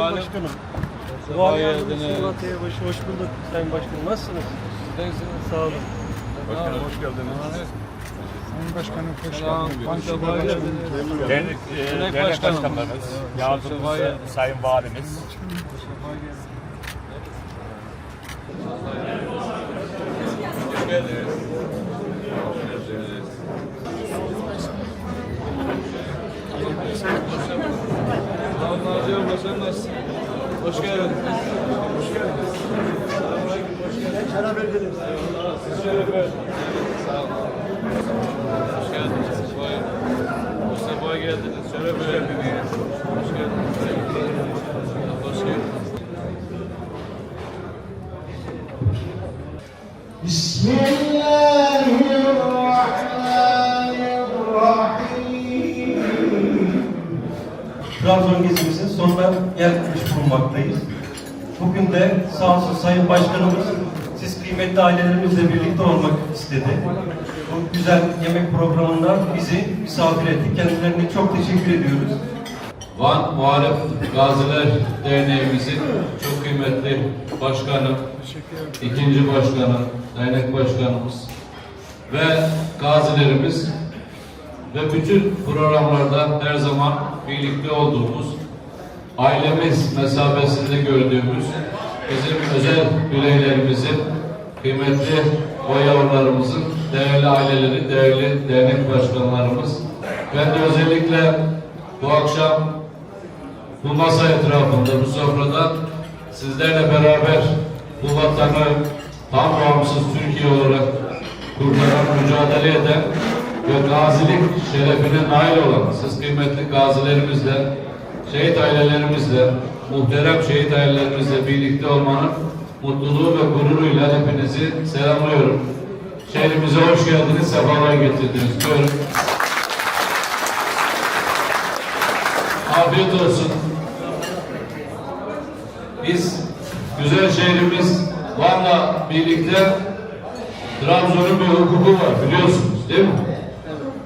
Sayın. Başkanım. Vali Yardımcısı geldiniz. Murat Eyebaşı, hoş bulduk Sayın Başkanım. Nasılsınız? Sizdeysiniz. Sağ olun. Başkanım hoş geldiniz. Sayın Başkanım hoş geldiniz. Banşehir'e geldiniz. Dernek, e, başkanımız. yardımcısı, sayın valimiz, Hoş geldiniz. geldiniz. Hoş geldiniz. Şeref verdiniz. Eyvallah. Trabzon gezimizin sonuna gelmiş bulunmaktayız. Bugün de sağ olsun Sayın Başkanımız siz kıymetli ailelerimizle birlikte olmak istedi. Bu güzel yemek programında bizi misafir etti. Kendilerine çok teşekkür ediyoruz. Van Muharip Gaziler Derneğimizin çok kıymetli başkanı, ikinci başkanı, dernek başkanımız ve gazilerimiz ve bütün programlarda her zaman birlikte olduğumuz, ailemiz mesabesinde gördüğümüz bizim özel bireylerimizin, kıymetli o değerli aileleri, değerli dernek başkanlarımız. Ben de özellikle bu akşam bu masa etrafında, bu sofrada sizlerle beraber bu vatanı tam bağımsız Türkiye olarak kurtaran, mücadele eden ve gazilik şerefine nail olan siz kıymetli gazilerimizle, şehit ailelerimizle, muhterem şehit ailelerimizle birlikte olmanın mutluluğu ve gururuyla hepinizi selamlıyorum. Şehrimize hoş geldiniz, sefalar getirdiniz diyorum. Afiyet olsun. Biz güzel şehrimiz Van'la birlikte Trabzon'un bir hukuku var biliyorsunuz değil mi?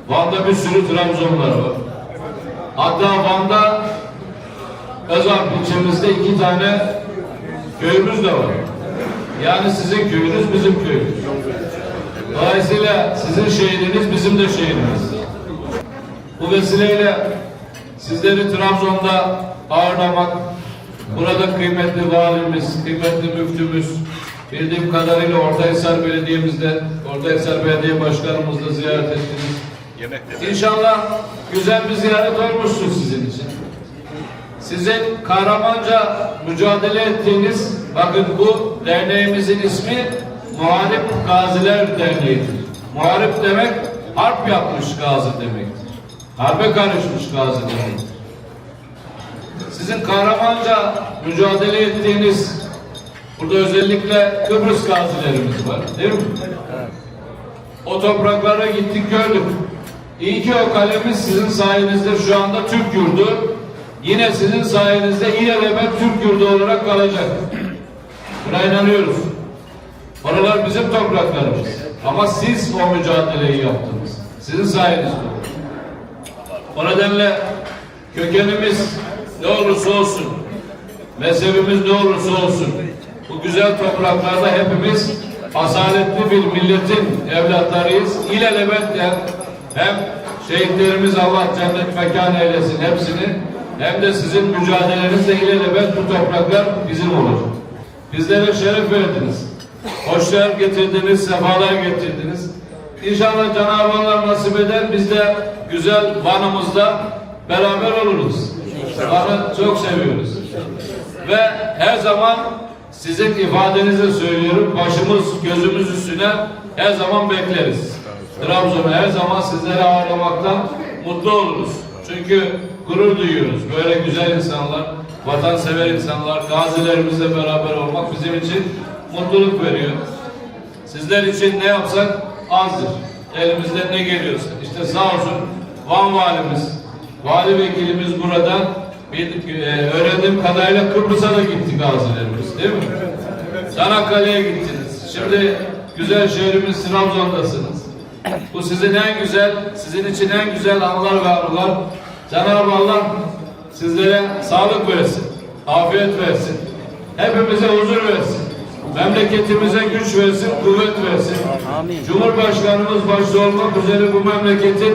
Van'da bir sürü Trabzonlar var. Hatta Van'da Özalp ilçemizde iki tane köyümüz de var. Yani sizin köyünüz bizim köyümüz. Dolayısıyla sizin şehriniz bizim de şehrimiz. Bu vesileyle sizleri Trabzon'da ağırlamak, burada kıymetli valimiz, kıymetli müftümüz, bildiğim kadarıyla Ortahisar Belediye'mizde, Ortahisar Belediye Başkanımızla ziyaret ettiniz. İnşallah güzel bir ziyaret olmuştur için. Sizin kahramanca mücadele ettiğiniz, bakın bu derneğimizin ismi Muharip Gaziler Derneği'dir. Muharip demek harp yapmış gazi demektir. Harbe karışmış gazi demektir. Sizin kahramanca mücadele ettiğiniz, burada özellikle Kıbrıs gazilerimiz var, değil mi? O topraklara gittik gördük. İyi ki o kalemiz sizin sayenizde şu anda Türk yurdu. Yine sizin sayenizde ilelebet Türk yurdu olarak kalacak. Buna inanıyoruz. Oralar bizim topraklarımız. Ama siz o mücadeleyi yaptınız. Sizin sayenizde. O nedenle kökenimiz ne olursa olsun, mezhebimiz ne olursa olsun, bu güzel topraklarda hepimiz asaletli bir milletin evlatlarıyız. İlelebet hem şehitlerimiz Allah cennet mekan eylesin hepsini, hem de sizin mücadelenizle ilelebet bu topraklar bizim olacak. Bizlere şeref verdiniz. Hoşlar getirdiniz, sefalar getirdiniz. İnşallah Cenab-ı Allah nasip eder biz de güzel Van'ımızda beraber oluruz. Van'ı çok seviyoruz. Ve her zaman sizin ifadenize söylüyorum başımız gözümüz üstüne her zaman bekleriz. Trabzon'u her zaman sizleri ağırlamaktan mutlu oluruz. Çünkü gurur duyuyoruz. Böyle güzel insanlar, vatansever insanlar, gazilerimizle beraber olmak bizim için mutluluk veriyor. Sizler için ne yapsak azdır. Elimizden ne geliyorsa. İşte sağ olsun Van valimiz, vali vekilimiz burada bir, e, öğrendiğim kadarıyla Kıbrıs'a da gitti gazilerimiz değil mi? Çanakkale'ye gittiniz. Şimdi güzel şehrimiz Trabzon'dasınız. Bu sizin en güzel, sizin için en güzel anlar ve anılar. Cenab-ı Allah sizlere sağlık versin. afiyet versin. Hepimize huzur versin. Memleketimize güç versin, kuvvet versin. Cumhurbaşkanımız başta olmak üzere bu memleketin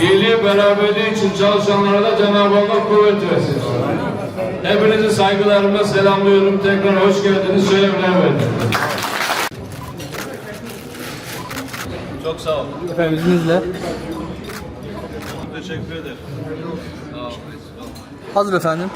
birliği, beraberliği için çalışanlara da Cenab-ı Allah kuvvet versin. Hepinizi saygılarımla selamlıyorum. Tekrar hoş geldiniz. Şerefler verdiniz. Çok sağ ol. Efendim izninizle. Teşekkür ederim. Hazır efendim.